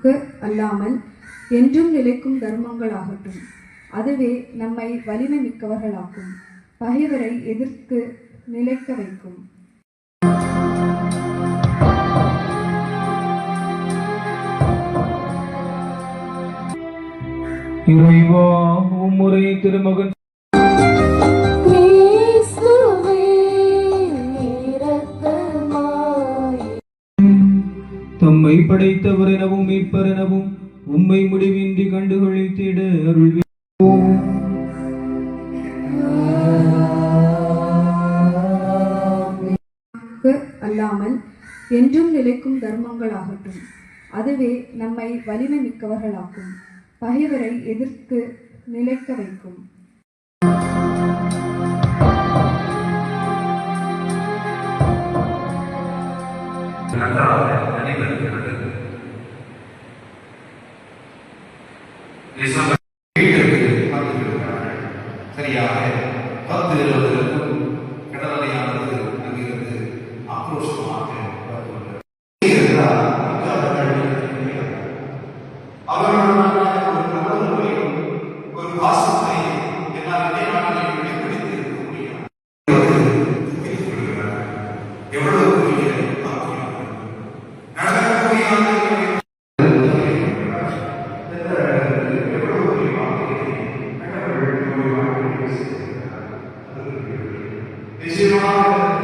நமக்கு அல்லாமல் என்றும் நிலைக்கும் தர்மங்களாகட்டும். அதுவே நம்மை வலிமை மிக்கவர்களாக்கும் பகைவரை எதிர்த்து நிலைக்க வைக்கும். இறைவா உம்முறை திருமகன் தம்மை படைத்தவர் எனவும் மீட்பர் எனவும் உம்மை முடிவின்றி கண்டுகளித்திட அருள்வி நமக்கு அல்லாமல் என்றும் நிலைக்கும் தர்மங்களாகட்டும். அதுவே நம்மை வலிமை மிக்கவர்களாக்கும் பகைவரை எதிர்த்து நிலைக்க வைக்கும். நன்றாக சரியாக பத்து இருபதுக்கும் கடலையானது அங்கிருந்து ஆக்ரோஷமாக எவ்வளவு நடக்கக்கூடிய Is it wrong?